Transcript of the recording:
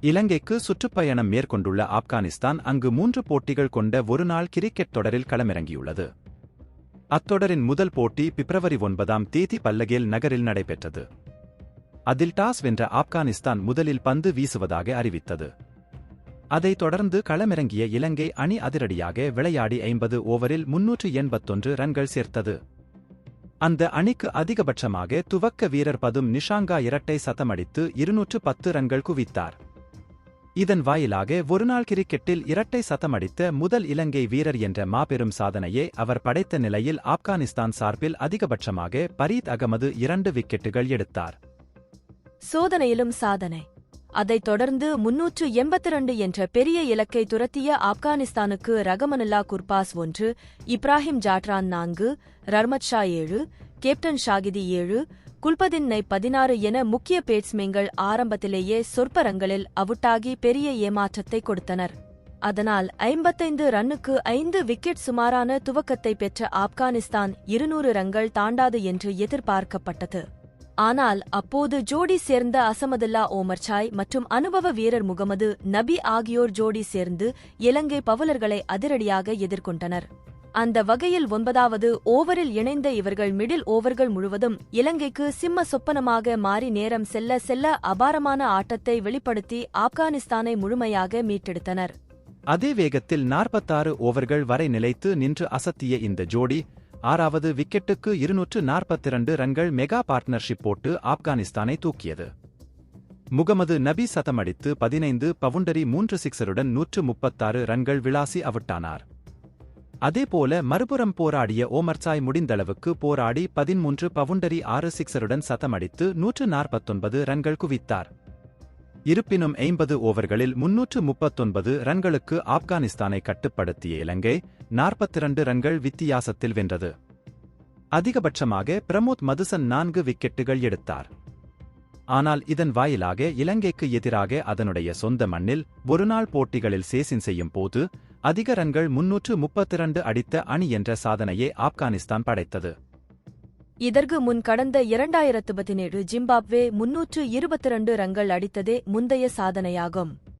இலங்கைக்கு சுற்றுப்பயணம் மேற்கொண்டுள்ள ஆப்கானிஸ்தான் அங்கு மூன்று போட்டிகள் கொண்ட ஒருநாள் கிரிக்கெட் தொடரில் களமிறங்கியுள்ளது. அத்தொடரின் முதல் போட்டி பிப்ரவரி ஒன்பதாம் தேதி பல்லகேல் நகரில் நடைபெற்றது. அதில் டாஸ் வென்ற ஆப்கானிஸ்தான் முதலில் பந்து வீசுவதாக அறிவித்தது. அதைத் தொடர்ந்து களமிறங்கிய இலங்கை அணி அதிரடியாக விளையாடி ஐம்பது ஓவரில் முன்னூற்று எண்பத்தொன்று ரன்கள் சேர்த்தது. அந்த அணிக்கு அதிகபட்சமாக துவக்க வீரர் பதும் நிஷாங்கா இரட்டை சதமடித்து இருநூற்று பத்து ரன்கள் குவித்தார். இதன் வாயிலாக ஒருநாள் கிரிக்கெட்டில் இரட்டை சதமடித்த முதல் இலங்கை வீரர் என்ற மாபெரும் சாதனையை அவர் படைத்த நிலையில் ஆப்கானிஸ்தான் சார்பில் அதிகபட்சமாக பரீத் அகமது இரண்டு விக்கெட்டுகள் எடுத்தார். சோதனையிலும் சாதனை. அதைத் தொடர்ந்து முன்னூற்று எண்பத்தி இரண்டு என்ற பெரிய இலக்கை துரத்திய ஆப்கானிஸ்தானுக்கு ரகமனுல்லா குர்பாஸ் ஒன்று இப்ராஹிம் ஜாட்ரான் நான்கு ரர்மத் ஷா ஏழு கேப்டன் ஷாகிதி ஏழு குல்பதின்னை பதினாறு என முக்கிய பேட்ஸ்மேன்கள் ஆரம்பத்திலேயே சொற்பரங்களில் அவுட்டாகி பெரிய ஏமாற்றத்தை கொடுத்தனர். அதனால் ஐம்பத்தைந்து ரன்னுக்கு ஐந்து விக்கெட் சுமாரான துவக்கத்தை பெற்ற ஆப்கானிஸ்தான் இருநூறு ரன்கள் தாண்டாது என்று எதிர்பார்க்கப்பட்டது. ஆனால் அப்போது ஜோடி சேர்ந்த அசமதுல்லா ஓமர்சாய் மற்றும் அனுபவ வீரர் முகமது நபி ஆகியோர் ஜோடி சேர்ந்து இலங்கை பவுலர்களை அதிரடியாக எதிர்கொண்டனர். அந்த வகையில் ஒன்பதாவது ஓவரில் இணைந்த இவர்கள் மிடில் ஓவர்கள் முழுவதும் இலங்கைக்கு சிம்ம சொப்பனமாக மாறி நேரம் செல்ல செல்ல அபாரமான ஆட்டத்தை வெளிப்படுத்தி ஆப்கானிஸ்தானை முழுமையாக மீட்டெடுத்தனர். அதே வேகத்தில் நாற்பத்தாறு ஓவர்கள் வரை நிலைத்து நின்று அசத்திய இந்த ஜோடி ஆறாவது விக்கெட்டுக்கு இருநூற்று நாற்பத்திரண்டு ரன்கள் மெகா பார்ட்னர்ஷிப் போட்டு ஆப்கானிஸ்தானை தூக்கியது. முகமது நபி சதமடித்து பதினைந்து பவுண்டரி மூன்று சிக்ஸருடன் நூற்று முப்பத்தாறு ரன்கள் விளாசி அவுட்டானார். அதேபோல மறுபுறம் போராடிய ஓமர்சாய் முடிந்தளவுக்கு போராடி பதிமூன்று பவுண்டரி ஆறு சிக்ஸருடன் சதமடித்து நூற்று நாற்பத்தொன்பது ரன்கள் குவித்தார். இருப்பினும் ஐம்பது ஓவர்களில் முன்னூற்று முப்பத்தொன்பது ரன்களுக்கு ஆப்கானிஸ்தானை கட்டுப்படுத்திய இலங்கை நாற்பத்திரண்டு ரன்கள் வித்தியாசத்தில் வென்றது. அதிகபட்சமாக பிரமோத் மதுசன் நான்கு விக்கெட்டுகள் எடுத்தார். ஆனால் இதன் வாயிலாக இலங்கைக்கு எதிராக அதனுடைய சொந்த மண்ணில் ஒருநாள் போட்டிகளில் சேசின் செய்யும் போது அதிக ரன்கள் முன்னூற்று முப்பத்திரண்டு அடித்த அணி என்ற சாதனையை ஆப்கானிஸ்தான் படைத்தது. இதற்கு முன் கடந்த இரண்டாயிரத்து பதினேழு ஜிம்பாப்வே முன்னூற்று இருபத்திரண்டு ரன்கள் அடித்ததே முந்தைய சாதனையாகும்.